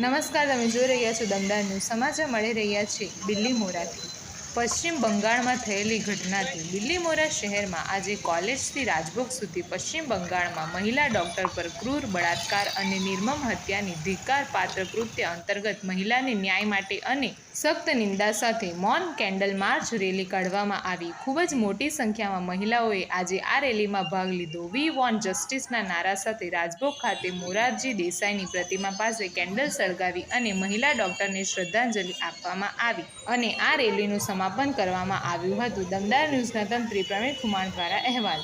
નમસ્કાર તમે જોઈ રહ્યા છો દમદાર ન્યૂઝ સમાચાર મળી રહ્યા છે બિલ્લીમોરાથી પશ્ચિમ બંગાળમાં થયેલી ઘટનાથી બિલ્લીમોરા શહેરમાં આજે કોલેજથી રાજભોગ સુધી પશ્ચિમ બંગાળમાં મહિલા ડૉક્ટર પર ક્રૂર બળાત્કાર અને નિર્મમ હત્યાની ધિક્કાર પાત્ર કૃત્ય અંતર્ગત મહિલાને ન્યાય માટે અને સખ્ત નિંદા સાથે મૌન કેન્ડલ માર્ચ રેલી કાઢવામાં આવી. ખૂબ જ મોટી સંખ્યામાં મહિલાઓએ આજે આ રેલીમાં ભાગ લીધો. વી વોન જસ્ટિસના નારા સાથે રાજભોગ ખાતે મોરારજી દેસાઈની પ્રતિમા પાસે કેન્ડલ સળગાવી અને મહિલા ડૉક્ટરને શ્રદ્ધાંજલિ આપવામાં આવી અને આ રેલીનું સમાપન કરવામાં આવ્યું હતું. દમદાર ન્યૂઝના તંત્રી પ્રવીણ કુમાર દ્વારા અહેવાલ